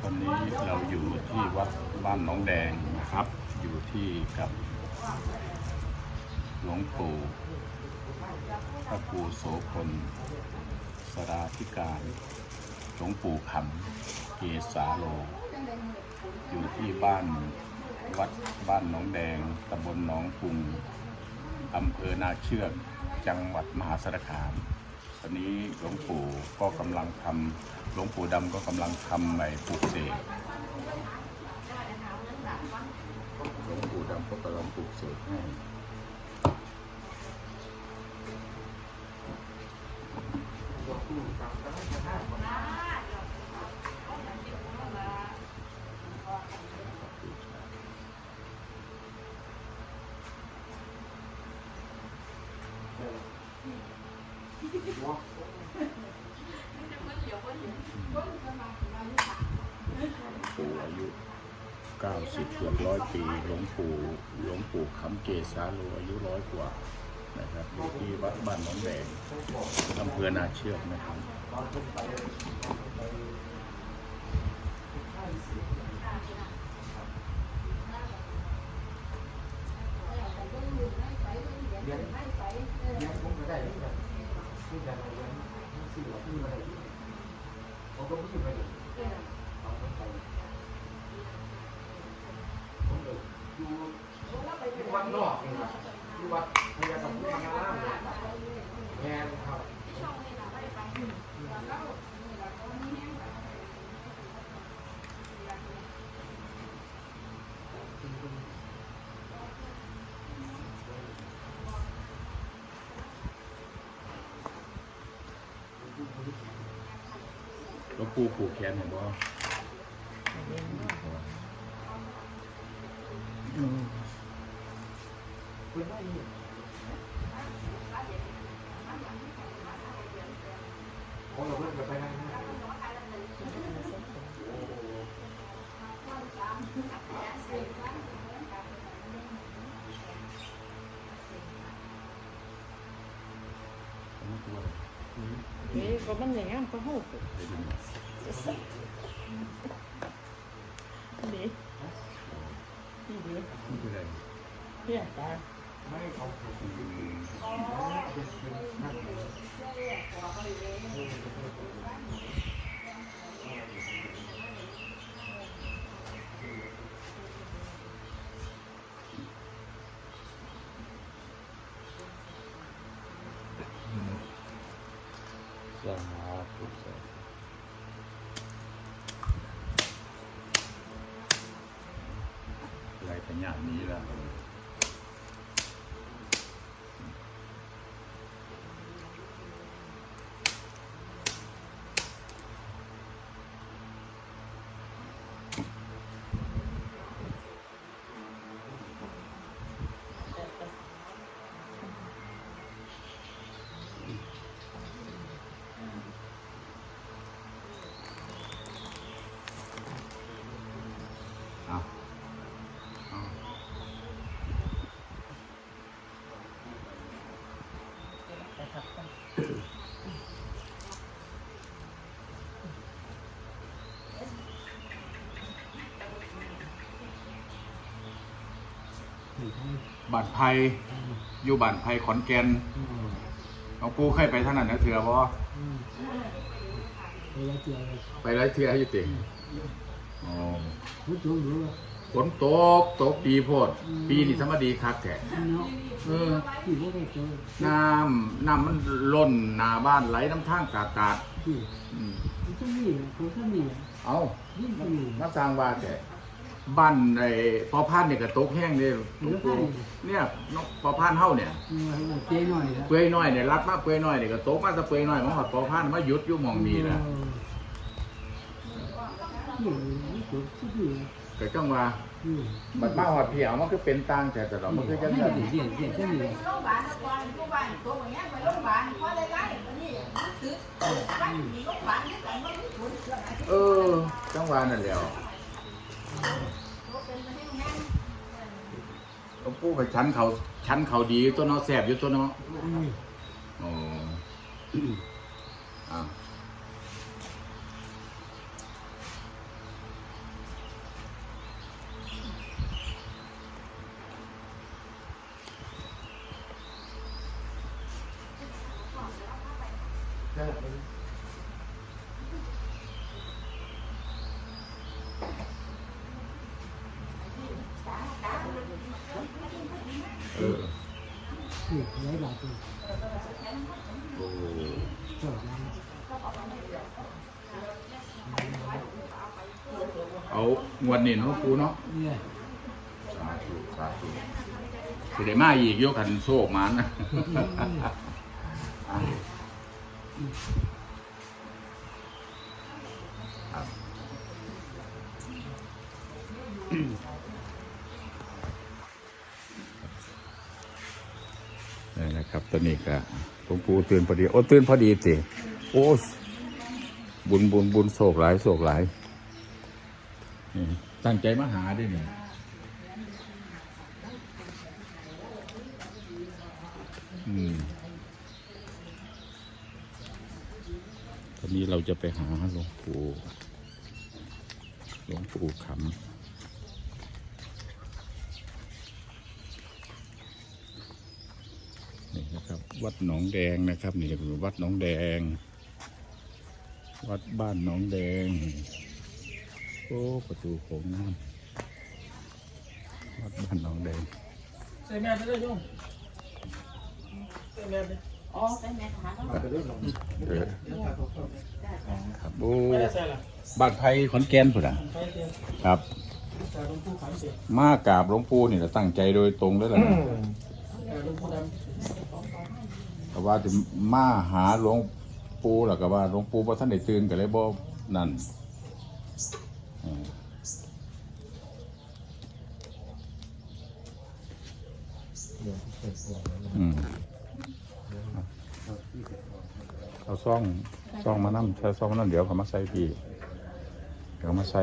ตอนนี้เราอยู่ที่วัดบ้านหนองแดงนะครับ อยู่ที่กับหลวงปู่พระครูโสพลสราธิการหลวงปู่ขำเกสาโล อยู่ที่บ้านวัดบ้านหนองแดงตำบลหนองกรุงอำเภอนาเชือกจังหวัดมหาสารคาม ตอนนี้หลวงปู่ก็กำลังทำหลวงปู่ดำก็กำลังทำใหม่ปลูกเสกหลวงปู่ดำก็กำลังปลูกเสกให้ ปู่อายุ 90เกือบร้อยปี หลวงปู่ หลวงปู่คำเกสาโลอายุร้อยกว่า นะครับ อยู่ที่วัดบ้านหนองแดงอำเภอนาเชือกนะครับเรียนผมก็ได้ที่แบบ ที่แบบเรียนสื่อที่อะไรผมก็พูดไปเลยเอาไปไปผมเลยอยู่ที่วัดนอกนี่ครับที่วัดพญาสัมพุทธงามแม่ครับ หลวง ปู่ผูกแขนเห็นบ่อืมคุณไม่มีผม เราเพิ่งไปนั่งโอ้ผมกลัวนี่ก็มันอย่างงั้นก็หูเดี๋ยวดูนะนี่นี่ดีนี่คืออะไรเพี้ยตาไม่เขาอืม สาธุสาธุอะไรขนาดนี้ล่ะ บัตรไพยอยู่บัตรไพยขอนแก่นหลวงปู่เคยไปท่างนั้นนะเถื่อบ่เวลาเจอไปไรเถื่ออยู่ติอ๋อผู้ชมรู้ว่าฝนตกตกดีโพด ปีนี้ธรรมดีคักแท้เนาะเออที่พวกเราเจอน้ำน้ำมันล้นหน้าบ้านไหลน้ำทางกากาดที่อืมมันจะมีคนจะมีเอายิ่งมีมาสร้างบ้านแต่ บ้านไอ้พอพานเนี่ยก็ตกแห้งเลยหลวงปู่เนี่ยนกพอพานเฮาเนี่ยเจ๊หน่อยนะเปื่อยน้อยเนี่ยรัดมาเปื่อยน้อยเนี่ยก็ตกมาแตะเปื่อยน้อยมาหอดพอพานมาหยุดอยู่หมองนี้นะที่นี่ตัวที่ดีก็จังว่าอืมบัดมาหอดเพียวมันก็เป็นต่างแต่ตลอดมันก็จังไม่ซั่นดีเด่นเด่นจะมีโรงพยาบาลแล้วก่อนโรงพยาบาลตัวอย่างเงี้ยไปโรงพยาบาลพอได้ไล่อันนี้มันตึกบ้านมีโรงพยาบาลที่แต่ว่ามีผลเสื่อมอะไรเออจังว่านั่นแหล้วตัว เอาปูกับชั้นเขาชั้นเขาดีตัวน้องแสบอยู่ตัวเนาะโอ้อ่าได้ เป็นเออที่ไหนหลายตัวโอ้ชอบน้เอางวดนี้เนาะปูเนาะำเนี่ยสาธุสาธุสิได้มาอีกโยกันโซกมันนะครับนี่นะ ครับตอนนี้ก็หลวงปู่ตื่นพอดี โอ้ตื่นพอดีติโอ้บุญบุญบุญโศกหลายโศกหลายตั้งใจมาหาด้วยเนี่ยตอนนี้เราจะไปหาหลวงปู่หลวงปู่ขำ นี่นะครับ วัดหนองแดงนะครับนี่คือวัดหนองแดง วัดบ้านหนองแดง โอ้ประตูโขงน้ำวัดบ้านหนองแดงใส่แม่ไปเลยโยมใส่แม่ไปอ๋อเป็นแม่ทหารไปเรื่องของเออเรื่องการปกครองครับโอ้ไม่ได้ใส่ละบ้านไผ่ขอนแก่นพุ่นอะไปเตียงครับแต่หลวงปู่ขำเสียมากราบหลวงปู่นี่เราตั้งใจโดยตรงเลยล่ะนะแต่หลวงปู่ดแต่ว่าจะมาหาหลวงปู่แล้วก็ว่าหลวงปู่พระท่านได้ตื่นก็เลยบ่นั่นเออเดี๋ยวเปิดตัวแล้วนะอืมเอาซ่องซ่องมานั่ใช้ซ่องมานั่เดี๋ยวเขามาใส่พี่เดี๋ยวเขามาใส่